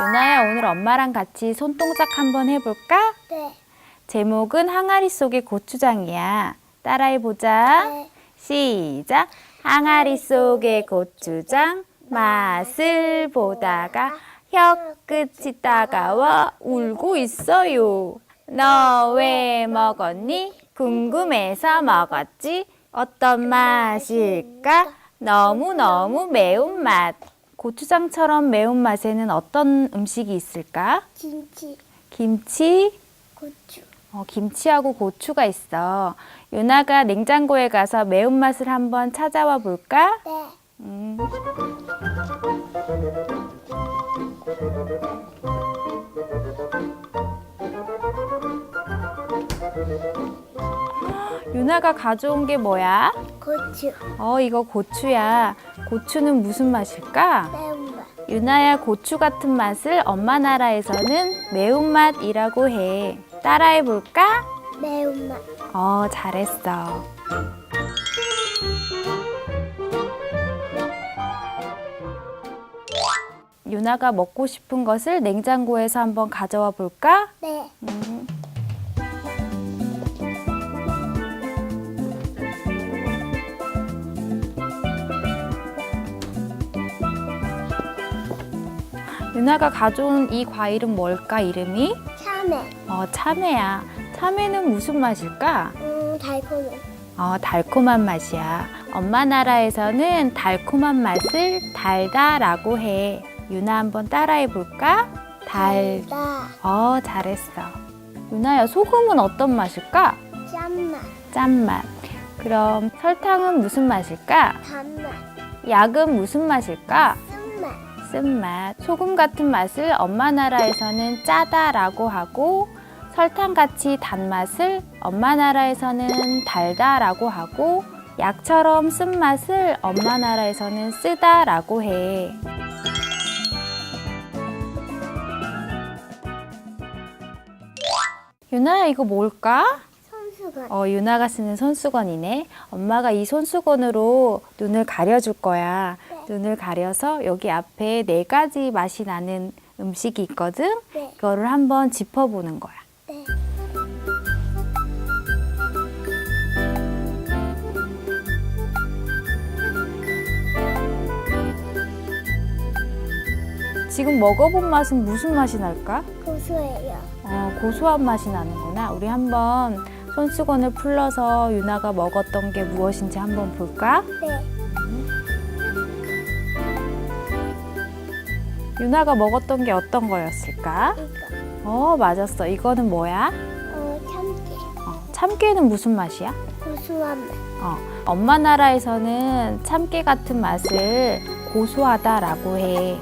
유나야, 오늘 엄마랑 같이 손동작 한번 해볼까? 네. 제목은 항아리 속의 고추장이야. 따라해보자. 네. 시작. 항아리 속의 고추장 맛을 보다가 혀끝이 따가워 울고 있어요. 너 왜 먹었니? 궁금해서 먹었지. 어떤 맛일까? 너무너무 매운맛. 고추장처럼 매운맛에는 어떤 음식이 있을까? 김치, 김치, 고추. 어, 김치하고 고추가 있어. 유나가 냉장고에 가서 매운맛을 한번 찾아와 볼까? 네. 음. 유나가 가져온 게 뭐야? 고추. 어, 이거 고추야. 고추는 무슨 맛일까? 매운맛. 유나야 고추 같은 맛을 엄마 나라에서는 매운맛이라고 해. 따라해 볼까? 매운맛. 어, 잘했어. 유나가 먹고 싶은 것을 냉장고에서 한번 가져와 볼까? 네. 음. 유나가 가져온 이 과일은 뭘까, 이름이? 참외. 어, 참외야. 참외는 무슨 맛일까? 음, 달콤해. 어, 달콤한 맛이야. 엄마 나라에서는 달콤한 맛을 달다라고 해. 유나 한번 따라해 볼까? 달. 나. 어, 잘했어. 유나야, 소금은 어떤 맛일까? 짠맛. 짠맛. 그럼 설탕은 무슨 맛일까? 단맛. 약은 무슨 맛일까? 쓴맛. 쓴맛. 소금 같은 맛을 엄마 나라에서는 짜다라고 하고 설탕같이 단맛을 엄마 나라에서는 달다라고 하고 약처럼 쓴맛을 엄마 나라에서는 쓰다라고 해. 유나야 이거 뭘까? 손수건. 어, 유나가 쓰는 손수건이네. 엄마가 이 손수건으로 눈을 가려줄 거야. 네. 눈을 가려서 여기 앞에 네 가지 맛이 나는 음식이 있거든. 네. 이거를 한번 짚어보는 거야. 네. 지금 먹어본 맛은 무슨 맛이 날까? 고소해요. 어, 고소한 맛이 나는구나. 우리 한번 손수건을 풀러서 유나가 먹었던 게 무엇인지 한번 볼까? 네. 유나가 먹었던 게 어떤 거였을까? 이거. 어, 맞았어. 이거는 뭐야? 어, 참깨. 어, 참깨는 무슨 맛이야? 고소한 맛. 어, 엄마 나라에서는 참깨 같은 맛을 고소하다라고 해.